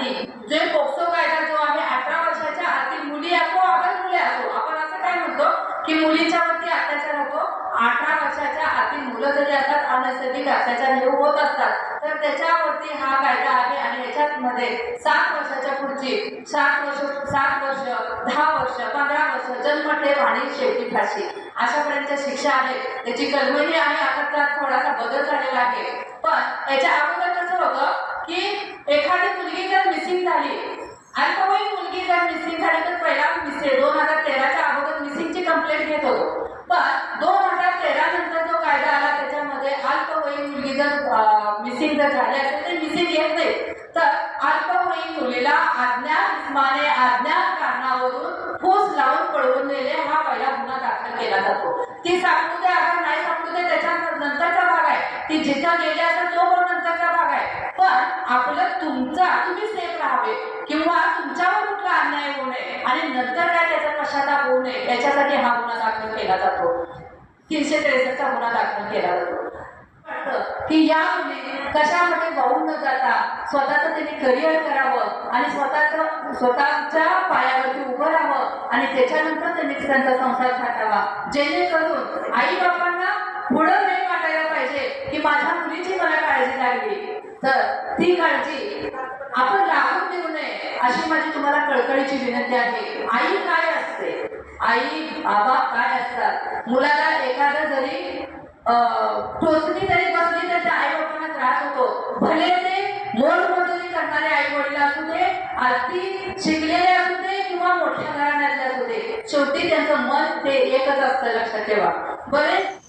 आणि जे पोक्सो कायदा जो आहे अठरा वर्षाच्या आतील मुली असो आपण मुले असो आपण असं काय म्हणतो की मुलीच्या वरती अत्याचार होतो. अठरा वर्षाच्या आतील मुलं जरी असतात अनैसर्गिक अत्याचार हे होत असतात. तर त्याच्यावरती हा कायदा आहे आणि याच्यात मध्ये सात वर्षाच्या पुढची सात वर्ष सात वर्ष दहा वर्ष पंधरा वर्ष जन्मठेप आणि शेवटी फाशी. अशापर्यंतच्या शिक्षा आहे. त्याची कलमेही आहे. आता त्यात थोडासा बदल झालेला आहे. पण याच्या अगोदर कसं होतं अल्पवयीन मुलगी जर मिसिंग झाली तर पहिला मिसिंग दोन हजार तेराच्या अगोदर मिसिंगची कंप्लेंट घेत होतो. पण दोन हजार तेरा नंतर जो कायदा आला त्याच्यामध्ये अल्पवयीन मुलगी जर मिसिंग जर झाली असेल तर मिसिंग येत नाही. तर अल्पवयीन मुलीला अज्ञात माने अज्ञात कारणावरून फूस लावून पळवून नेले हा पहिला गुन्हा दाखल केला जातो. ती सांगू दे आपण नाही सांगू दे त्याच्या नंतरचा भाग आहे. ती जिथं गेली असेल तो पण नंतरचा भाग आहे. पण आपलं तुमचा तुम्ही सेफ राहावे किंवा तुमच्यावर कुठला अन्याय होऊ नये आणि नंतर काय त्याचा पश्चाताप होऊ नये याच्यासाठी हा गुन्हा दाखल केला जातो. तीनशे त्रेसष्टचा गुन्हा दाखल केला जातो. की या मुली कशामध्ये वाहून न जाता स्वतःचं त्यांनी करिअर करावं आणि स्वतःचं स्वतःच्या पायावरती उभं राहावं आणि त्याच्यानंतर त्यांनी त्यांचा संसार थाटावा. जेणेकरून आई बापांना पुढं नाही वाटायला पाहिजे की माझ्या मुलीची मला काळजी लागली. तर ती काळजी आपण राहून देऊ नये अशी माझी तुम्हाला कळकळीची विनंती आहे. आई काय असते? आई बाबा काय असतात? मुलाला एखादं जरी अं, टोचणी जरी बसली तर त्या आई बाबांना त्रास होतो. भले ते मोलमजुरी करणारे आई वडील असू दे अगदी शिकलेले असू दे किंवा मोठ्या घराण्यातले असू दे शेवटी त्यांचं मन ते एकच असतं लक्षात ठेवा. बरेच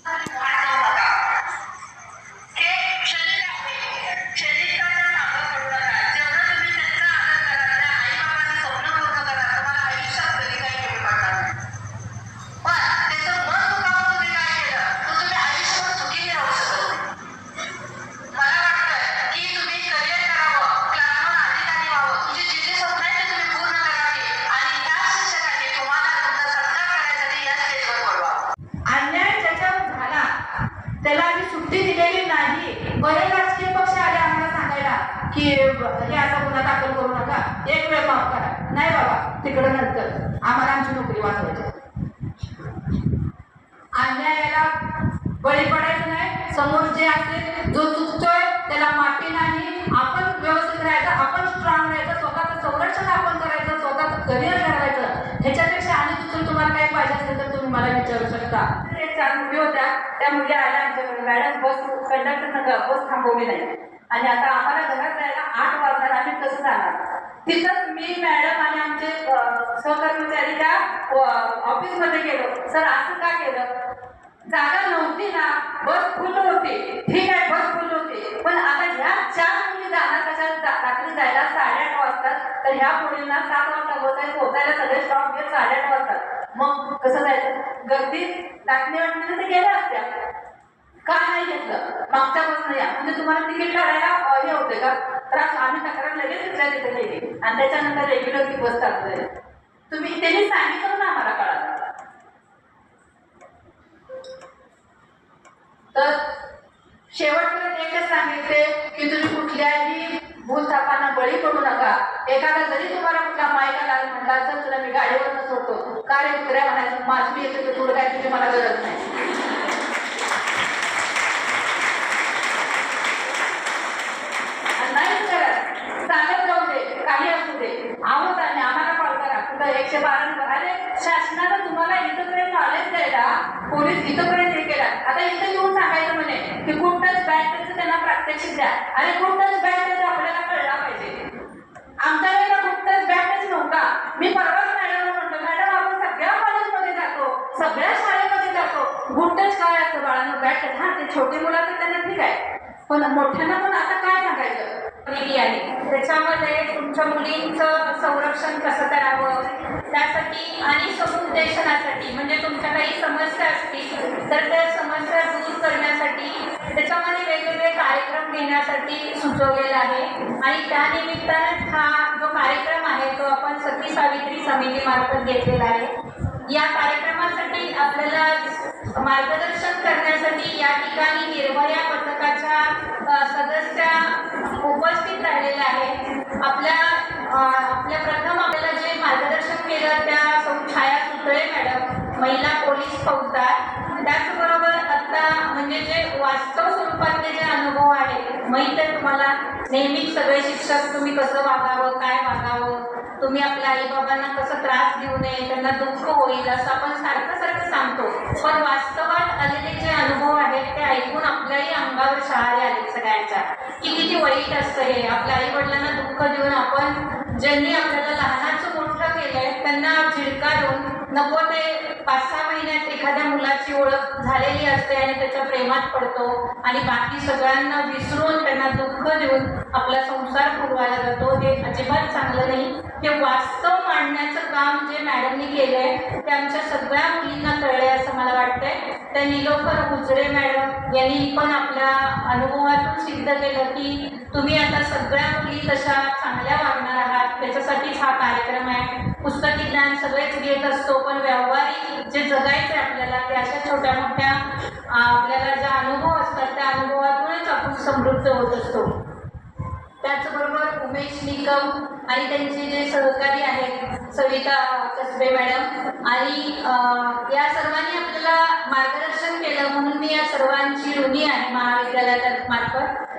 त्याला आम्ही सुट्टी दिलेली नाही. बरेच राजकीय पक्ष आले आम्हाला सांगायला की हे असा गुन्हा दाखल करू नका. एक वेळ माफ करा. नाही बाबा तिकडं नंतर. आम्हाला आमची नोकरी वाचवायची अन्यायाला बळी पडायचं नाही. समोर जे असेल जो चुकतोय त्याला माफी नाही. आपण व्यवस्थित राहायचं आपण स्ट्रॉंग राहायचं स्वतःचं संरक्षण आपण करायचं स्वतःचं करिअर घडवायचं. ह्याच्यापेक्षा आणि दुसरं तुम्हाला काय पाहिजे असेल तर तुम्ही मला विचारू शकता. एक चार मुली होत्या त्या मुली आल्या आमच्याकडे मॅडम बस कंडक्टर बस थांबवली नाही. आणि आता आम्हाला घरात जायला आठ वाजणार आम्ही कसं जाणार? तिथंच मी मॅडम आणि आमचे सहकर्मचारी त्या ऑफिसमध्ये गेलो. सर असं का केलं? जागा नव्हती ना बस फुल होती. ठीक आहे बस फुल होती. पण आता ह्या चार मुली जाणार कशा जा- रात्री जायला साडेआठ वाजतात. तर ह्या मुलींना सात वाजता बसायला पोहोचायला सगळे स्टॉप घेत साडेआठ वाजतात. मग कसं जायचं? गर्दी टाकणी वाटणी ते गेलं का नाही घेतलं मागच्या बसनं या म्हणजे तुम्हाला तिकीट काढायला हे होते का? त्रास आम्ही तक्रार लगेच तिथल्या तिथे नेली आणि त्याच्यानंतर रेग्युलर ती बस चालते तुम्ही त्यांनी सांगितलं ना आम्हाला कळालं. तर शेवटपर्यंत एकच सांगितले की तुम्ही कुठल्याही भूलथापांना बळी पडू नका. एखादा जरी तुम्हाला कुठला मायका लाल म्हणला तर तुला मी गाडीवर सोडतो. का रे कुत्र्या म्हणायचं? माझी येते तर तुला काय तुझी मला गरज नाही आणि नाही करत चालत जाऊ दे काही असू दे आहोत आणि आम्हाला कॉल करा कुठं एकशे बारा अरे शासनानं तुम्हाला इथंपर्यंत नॉलेज द्यायला पोलीस इथंपर्यंत हे केला. आता इथं येऊन सांगायचं म्हणे की गुड टच बॅड त्यांना प्रात्यक्षिक द्या. आणि गुड टच बॅड आपल्याला कळला पाहिजे. आमच्या वेळेला गुड टच नव्हता. मी परवाच मॅडमला म्हणतो मॅडम आपण सगळ्या कॉलेजमध्ये जातो. सगळ्या शाळेमध्ये जातो. गुड टच काय असतं बाळांनो? बॅग हा ते छोटे मुलं असतात त्यांना ठीक आहे. पण मोठ्यांना पण आता काय सांगायचं? वेगळी आहे त्याच्यामध्ये तुमच्या मुलींचं संरक्षण कसं करावं? त्यासाठी आणि समुपदेशनासाठी म्हणजे तुमच्या काही समस्या असतील तर त्या समस्या दूर करण्यासाठी त्याच्यामध्ये वेगवेगळे कार्यक्रम घेण्यासाठी सुचवलेला आहे. आणि त्यानिमित्तानं हा जो कार्यक्रम आहे तो आपण सती सावित्री समितीमार्फत घेतलेला आहे. या कार्यक्रमासाठी आपल्याला महिला पोलीस फौजदार. त्याचबरोबर आता म्हणजे जे वास्तव स्वरूपातले जे अनुभव आहेत माहीत आहे तुम्हाला? नेहमीच सगळे शिक्षक तुम्ही कसं वागावं काय वागावं? तुम्ही आपल्या आईबाबांना कसं त्रास देऊ नये त्यांना दुःख होईल असं आपण सारखं सारखं सांगतो. पण वास्तवात आलेले जे अनुभव आहेत ते ऐकून आपल्याही अंगावर शहारे आले सगळ्यांच्या. की किती वाईट असतं हे. आपल्या आई वडिलांना दुःख देऊन आपण ज्यांनी आपल्याला लहानाचं मोठं केलंय त्यांना झिडकारून नको ते पाच सहा महिन्यात एखाद्या मुलाची ओळख झालेली असते आणि त्याच्या प्रेमात पडतो आणि बाकी सगळ्यांना विसरून त्यांना दुःख देऊन आपला संसार पुरवायला जातो हे अजिबात चांगलं नाही. हे वास्तव मांडण्याचं काम जे मॅडमनी केलंय ते आमच्या सगळ्या मुलींना कळलंय असं मला वाटतंय. त्या निलोफर गुजरे मॅडम यांनी पण आपल्या अनुभवातून सिद्ध केलं की तुम्ही आता सगळ्या मुली तशा चांगल्या वागणार आहात त्याच्यासाठीच हा कार्यक्रम आहे. पुस्तकी ज्ञान सगळेच घेत असतो. पण व्यावहारिक जे जगायचं आहे आपल्याला ते अशा छोट्या मोठ्या आपल्याला जे अनुभव असतात त्या अनुभवातूनच आपण समृद्ध होत असतो. त्याचबरोबर उमेश निकम आणि त्यांचे जे सहकारी आहेत सविता कसबे मॅडम आणि या सर्वांनी आपल्याला मार्गदर्शन केलं म्हणून मी या सर्वांची ऋणी आहे महाविद्यालयामार्फत